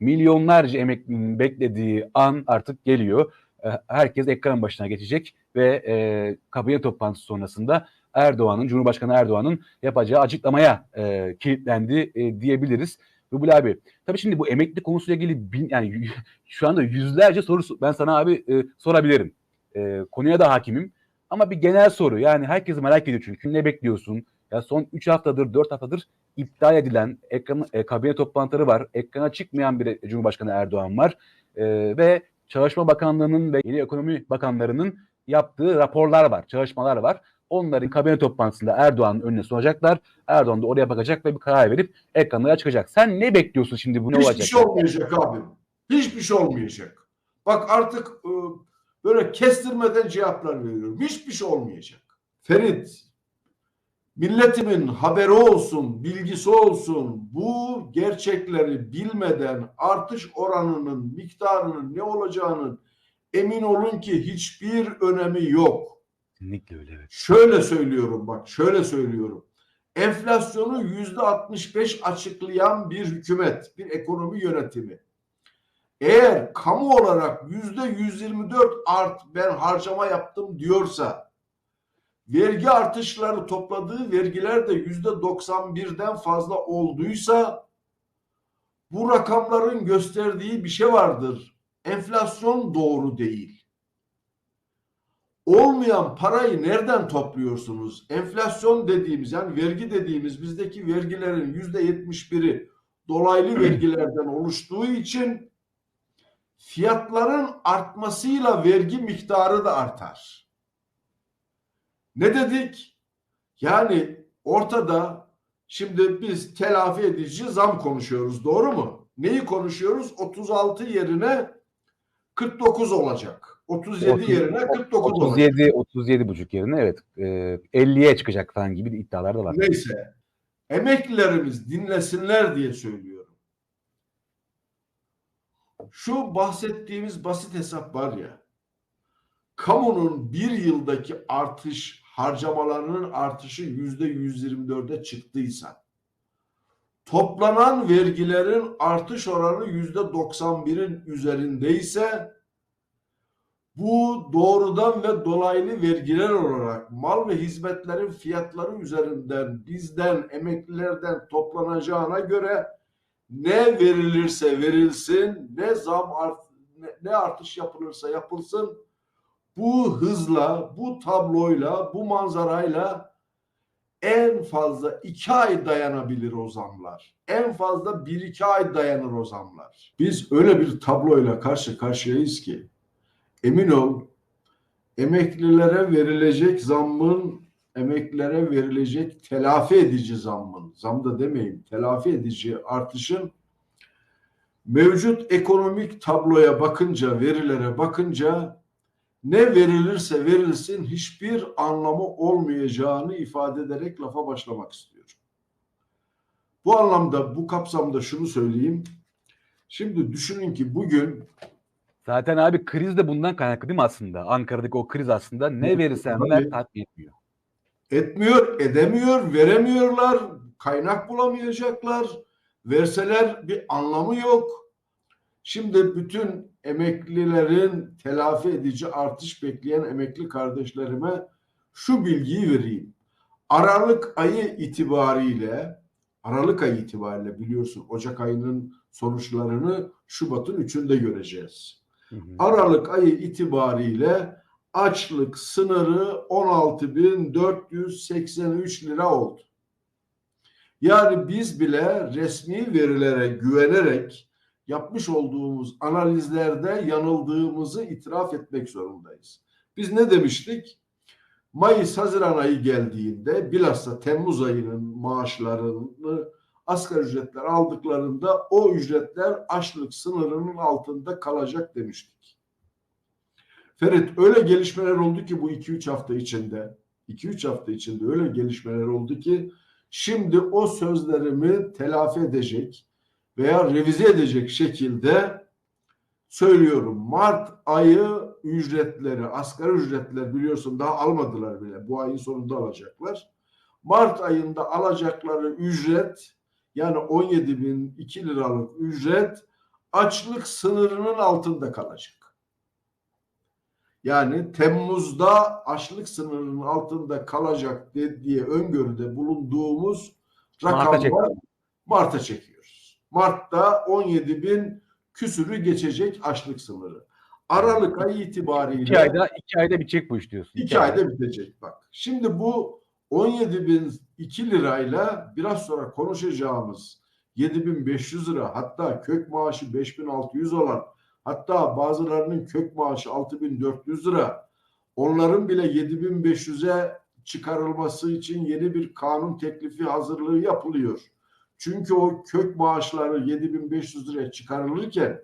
milyonlarca emeklinin beklediği an artık geliyor. E, herkes ekran başına geçecek ve e, kabine toplantısı sonrasında Erdoğan'ın, Cumhurbaşkanı Erdoğan'ın yapacağı açıklamaya e, kilitlendi e, diyebiliriz. Rubul abi, tabii şimdi bu emekli konusuyla ilgili bin, yani şu anda yüzlerce soru ben sana abi e, sorabilirim. E, konuya da hakimim. Ama bir genel soru yani herkes merak ediyor çünkü ne bekliyorsun? Ya son 3 haftadır 4 haftadır iptal edilen ekran, e, kabine toplantıları var. Ekrana çıkmayan bir Cumhurbaşkanı Erdoğan var. E, ve Çalışma Bakanlığı'nın ve Yeni Ekonomi Bakanları'nın yaptığı raporlar var, çalışmalar var. Onların kabine toplantısında Erdoğan'ın önüne sunacaklar. Erdoğan da oraya bakacak ve bir karar verip ekranlara çıkacak. Sen ne bekliyorsun şimdi bu ne Hiçbir olacak? şey olmayacak abi. Hiçbir şey olmayacak. Bak artık e, böyle kestirmeden cevaplar veriyorum. Hiçbir şey olmayacak. Ferit, milletimin haberi olsun, bilgisi olsun. Bu gerçekleri bilmeden artış oranının, miktarının ne olacağının emin olun ki hiçbir önemi yok. Kesinlikle öyle evet. Şöyle söylüyorum bak, şöyle söylüyorum. Enflasyonu yüzde 65 açıklayan bir hükümet, bir ekonomi yönetimi. Eğer kamu olarak yüzde 124 art ben harcama yaptım diyorsa, vergi artışları topladığı vergiler de yüzde 91'den fazla olduysa, bu rakamların gösterdiği bir şey vardır. Enflasyon doğru değil olmayan parayı nereden topluyorsunuz? Enflasyon dediğimiz yani vergi dediğimiz bizdeki vergilerin yüzde yetmiş biri dolaylı vergilerden oluştuğu için fiyatların artmasıyla vergi miktarı da artar. Ne dedik? Yani ortada şimdi biz telafi edici zam konuşuyoruz doğru mu? Neyi konuşuyoruz? 36 yerine 49 olacak. 37 30 yerine 49 olacak. 37 37 buçuk yerine evet e, 50'ye çıkacak falan gibi iddialar da var. Neyse. Emeklilerimiz dinlesinler diye söylüyorum. Şu bahsettiğimiz basit hesap var ya. Kamunun bir yıldaki artış harcamalarının artışı yüzde 124'e çıktıysa toplanan vergilerin artış oranı yüzde 91'in üzerindeyse bu doğrudan ve dolaylı vergiler olarak mal ve hizmetlerin fiyatları üzerinden bizden emeklilerden toplanacağına göre ne verilirse verilsin, ne zam art, ne, artış yapılırsa yapılsın bu hızla, bu tabloyla, bu manzarayla en fazla iki ay dayanabilir o zamlar. En fazla bir iki ay dayanır o zamlar. Biz öyle bir tabloyla karşı karşıyayız ki emin ol emeklilere verilecek zammın emeklilere verilecek telafi edici zammın zam da demeyin telafi edici artışın mevcut ekonomik tabloya bakınca verilere bakınca ne verilirse verilsin hiçbir anlamı olmayacağını ifade ederek lafa başlamak istiyorum. Bu anlamda bu kapsamda şunu söyleyeyim. Şimdi düşünün ki bugün Zaten abi kriz de bundan kaynaklı değil mi aslında? Ankara'daki o kriz aslında ne verirsen ver tatmin etmiyor. etmiyor, edemiyor, veremiyorlar, kaynak bulamayacaklar. Verseler bir anlamı yok. Şimdi bütün emeklilerin telafi edici artış bekleyen emekli kardeşlerime şu bilgiyi vereyim. Aralık ayı itibariyle Aralık ayı itibariyle biliyorsun Ocak ayının sonuçlarını Şubat'ın üçünde göreceğiz. Hı hı. Aralık ayı itibariyle açlık sınırı 16.483 lira oldu. Yani biz bile resmi verilere güvenerek yapmış olduğumuz analizlerde yanıldığımızı itiraf etmek zorundayız. Biz ne demiştik? Mayıs Haziran ayı geldiğinde bilhassa Temmuz ayının maaşlarını asgari ücretler aldıklarında o ücretler açlık sınırının altında kalacak demiştik. Ferit öyle gelişmeler oldu ki bu 2-3 hafta içinde 2-3 hafta içinde öyle gelişmeler oldu ki şimdi o sözlerimi telafi edecek veya revize edecek şekilde söylüyorum. Mart ayı ücretleri, asgari ücretler biliyorsun daha almadılar bile. Bu ayın sonunda alacaklar. Mart ayında alacakları ücret yani 17 bin 2 liralık ücret açlık sınırının altında kalacak. Yani Temmuz'da açlık sınırının altında kalacak diye öngörüde bulunduğumuz Mart'a rakamlar çekiyoruz. Mart'a çekiyoruz. Mart'ta 17 bin küsürü geçecek açlık sınırı. Aralık ayı itibariyle İki ayda, iki ayda bitecek bu iş diyorsun. İki ayda bitecek bak. Şimdi bu 17.002 lirayla biraz sonra konuşacağımız 7500 lira hatta kök maaşı 5600 olan hatta bazılarının kök maaşı 6400 lira onların bile 7500'e çıkarılması için yeni bir kanun teklifi hazırlığı yapılıyor. Çünkü o kök maaşları 7500 liraya çıkarılırken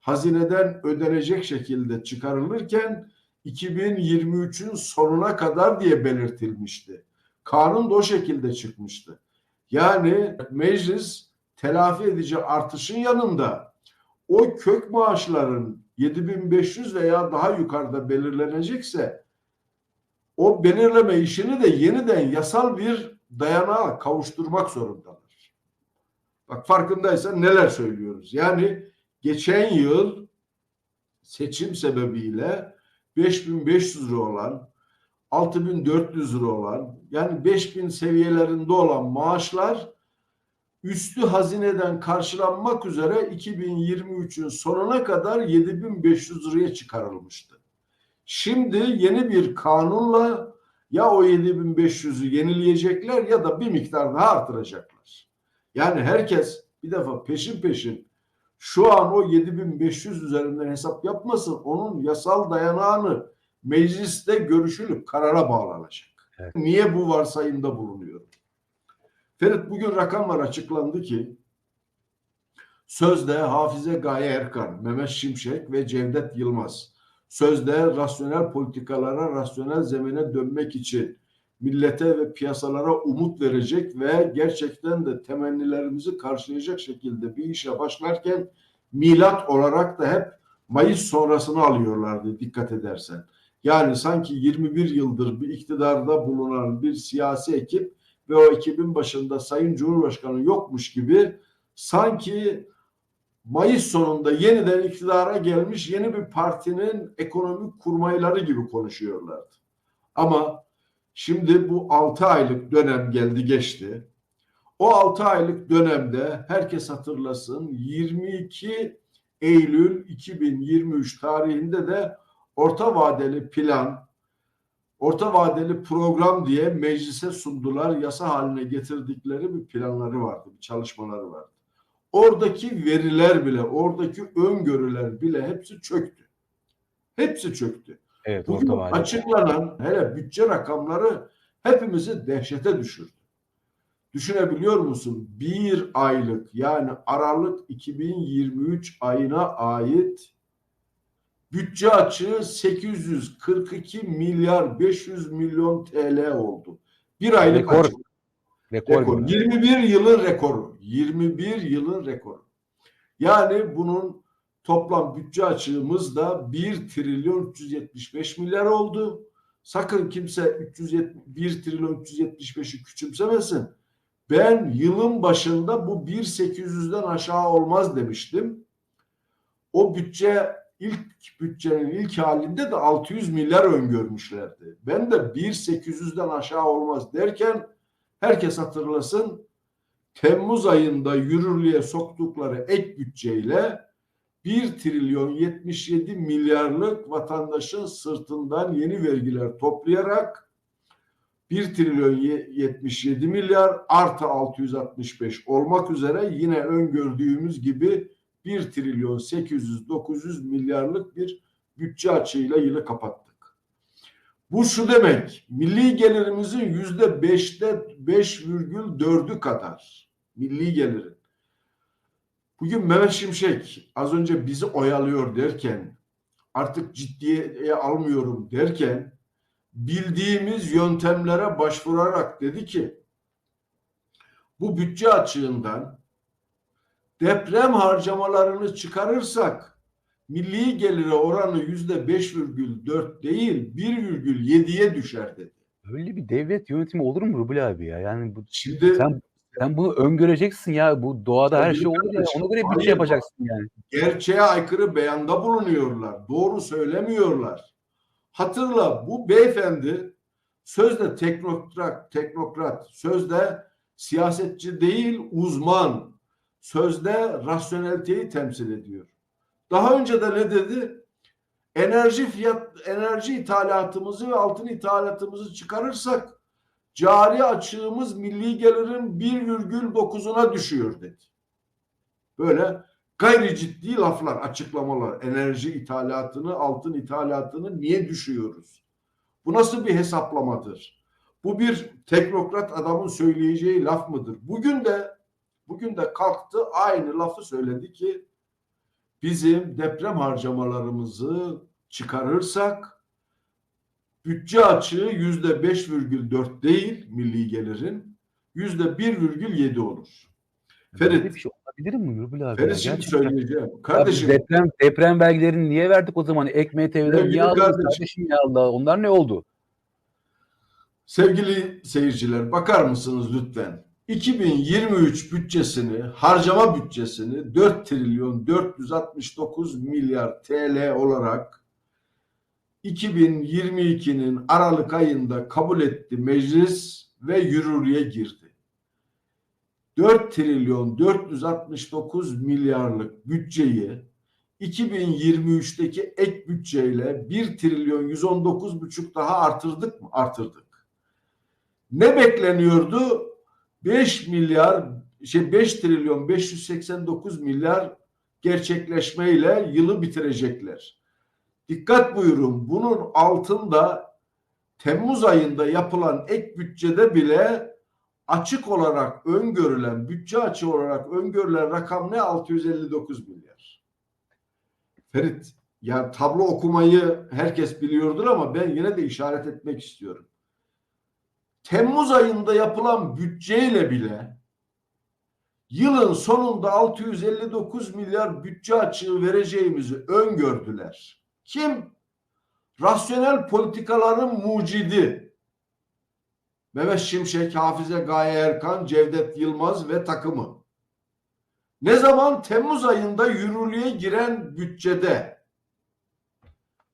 hazineden ödenecek şekilde çıkarılırken 2023'ün sonuna kadar diye belirtilmişti. Kanun da o şekilde çıkmıştı. Yani meclis telafi edici artışın yanında o kök maaşların 7500 veya daha yukarıda belirlenecekse o belirleme işini de yeniden yasal bir dayanağa kavuşturmak zorundalar. Bak farkındaysan neler söylüyoruz. Yani geçen yıl seçim sebebiyle 5500 lira olan 6400 lira olan yani 5000 seviyelerinde olan maaşlar üstü hazineden karşılanmak üzere 2023'ün sonuna kadar 7500 liraya çıkarılmıştı. Şimdi yeni bir kanunla ya o 7500'ü yenileyecekler ya da bir miktar daha artıracaklar. Yani herkes bir defa peşin peşin şu an o 7500 üzerinden hesap yapmasın. Onun yasal dayanağını mecliste görüşülüp karara bağlanacak. Evet. Niye bu varsayımda bulunuyorum? Ferit bugün rakamlar açıklandı ki sözde Hafize Gaye Erkan, Mehmet Şimşek ve Cevdet Yılmaz sözde rasyonel politikalara, rasyonel zemine dönmek için millete ve piyasalara umut verecek ve gerçekten de temennilerimizi karşılayacak şekilde bir işe başlarken milat olarak da hep Mayıs sonrasını alıyorlardı dikkat edersen. Yani sanki 21 yıldır bir iktidarda bulunan bir siyasi ekip ve o ekibin başında Sayın Cumhurbaşkanı yokmuş gibi sanki Mayıs sonunda yeniden iktidara gelmiş yeni bir partinin ekonomik kurmayları gibi konuşuyorlardı. Ama Şimdi bu 6 aylık dönem geldi geçti. O 6 aylık dönemde herkes hatırlasın 22 Eylül 2023 tarihinde de orta vadeli plan, orta vadeli program diye meclise sundular, yasa haline getirdikleri bir planları vardı, bir çalışmaları vardı. Oradaki veriler bile, oradaki öngörüler bile hepsi çöktü. Hepsi çöktü. Evet Bugün orta vadeli. açıklanan hele bütçe rakamları hepimizi dehşete düşürdü. Düşünebiliyor musun? Bir aylık yani Aralık 2023 ayına ait bütçe açığı 842 milyar 500 milyon TL oldu. Bir aylık Rekor. açık. Rekor, Rekor. bu. 21 yılın rekoru. 21 yılın rekoru. Yani bunun toplam bütçe açığımız da 1 trilyon 375 milyar oldu. Sakın kimse 371 trilyon 375'i küçümsemesin. Ben yılın başında bu 1.800'den aşağı olmaz demiştim. O bütçe ilk bütçenin ilk halinde de 600 milyar öngörmüşlerdi. Ben de 1.800'den aşağı olmaz derken herkes hatırlasın Temmuz ayında yürürlüğe soktukları ek bütçeyle 1 trilyon 77 milyarlık vatandaşın sırtından yeni vergiler toplayarak 1 trilyon ye- 77 milyar artı 665 olmak üzere yine öngördüğümüz gibi 1 trilyon 800-900 milyarlık bir bütçe açığıyla yılı kapattık. Bu şu demek, milli gelirimizin yüzde beşte 5,4'ü kadar milli gelirin. Bugün Mehmet Şimşek az önce bizi oyalıyor derken artık ciddiye almıyorum derken bildiğimiz yöntemlere başvurarak dedi ki bu bütçe açığından deprem harcamalarını çıkarırsak milli gelire oranı yüzde 5,4 değil 1,7'ye düşer dedi. Öyle bir devlet yönetimi olur mu Rubel abi ya? Yani bu Şimdi sen Sen bunu öngöreceksin ya. Bu doğada her şey olur ya. Ona göre bütçe hayır. yapacaksın yani. gerçeğe aykırı beyanda bulunuyorlar. Doğru söylemiyorlar. Hatırla bu beyefendi sözde teknokrat, teknokrat, sözde siyasetçi değil uzman, sözde rasyoneliteyi temsil ediyor. Daha önce de ne dedi? Enerji fiyat, enerji ithalatımızı ve altın ithalatımızı çıkarırsak cari açığımız milli gelirin 1,9'una düşüyor dedi. Böyle gayri ciddi laflar, açıklamalar. Enerji ithalatını, altın ithalatını niye düşüyoruz? Bu nasıl bir hesaplamadır? Bu bir teknokrat adamın söyleyeceği laf mıdır? Bugün de bugün de kalktı aynı lafı söyledi ki bizim deprem harcamalarımızı çıkarırsak bütçe açığı yüzde 5,4 değil milli gelirin yüzde 1,7 olur. Ferit. Böyle bir şey olabilir mi Nurgül abi? Ferit şimdi Gerçekten. söyleyeceğim. Abi Kardeşim deprem deprem belgelerini niye verdik o zaman? Ekmeği TV'den niye aldık kardeşim. kardeşim ya Allah? Onlar ne oldu? Sevgili seyirciler bakar mısınız lütfen? 2023 bütçesini, harcama bütçesini 4 trilyon 469 milyar TL olarak 2022'nin Aralık ayında kabul etti meclis ve yürürlüğe girdi. 4 trilyon 469 milyarlık bütçeyi 2023'teki ek bütçeyle 1 trilyon 119,5 daha artırdık mı? Artırdık. Ne bekleniyordu? 5 milyar şey 5 trilyon 589 milyar gerçekleşmeyle yılı bitirecekler. Dikkat buyurun bunun altında Temmuz ayında yapılan ek bütçede bile açık olarak öngörülen bütçe açığı olarak öngörülen rakam ne 659 milyar. Ferit ya tablo okumayı herkes biliyordur ama ben yine de işaret etmek istiyorum. Temmuz ayında yapılan bütçeyle bile yılın sonunda 659 milyar bütçe açığı vereceğimizi öngördüler. Kim? Rasyonel politikaların mucidi. Mehmet Şimşek, Hafize Gaye Erkan, Cevdet Yılmaz ve takımı. Ne zaman? Temmuz ayında yürürlüğe giren bütçede.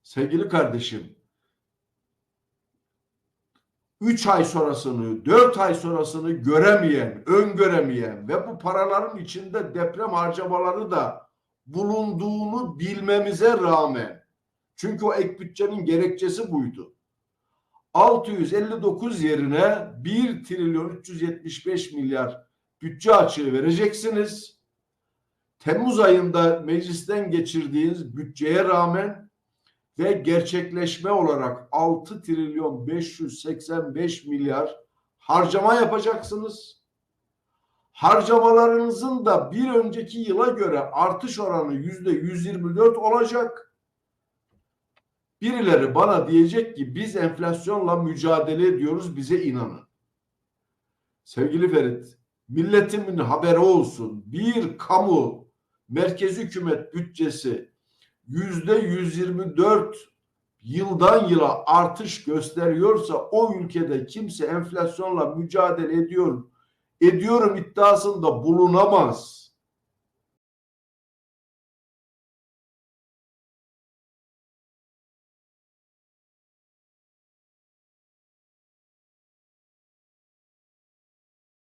Sevgili kardeşim, 3 ay sonrasını, 4 ay sonrasını göremeyen, öngöremeyen ve bu paraların içinde deprem harcamaları da bulunduğunu bilmemize rağmen çünkü o ek bütçenin gerekçesi buydu. 659 yerine 1 trilyon 375 milyar bütçe açığı vereceksiniz. Temmuz ayında meclisten geçirdiğiniz bütçeye rağmen ve gerçekleşme olarak 6 trilyon 585 milyar harcama yapacaksınız. Harcamalarınızın da bir önceki yıla göre artış oranı yüzde 124 olacak. Birileri bana diyecek ki biz enflasyonla mücadele ediyoruz bize inanın. Sevgili Ferit, milletimin haberi olsun. Bir kamu merkezi hükümet bütçesi yüzde 124 yıldan yıla artış gösteriyorsa o ülkede kimse enflasyonla mücadele ediyor ediyorum iddiasında bulunamaz.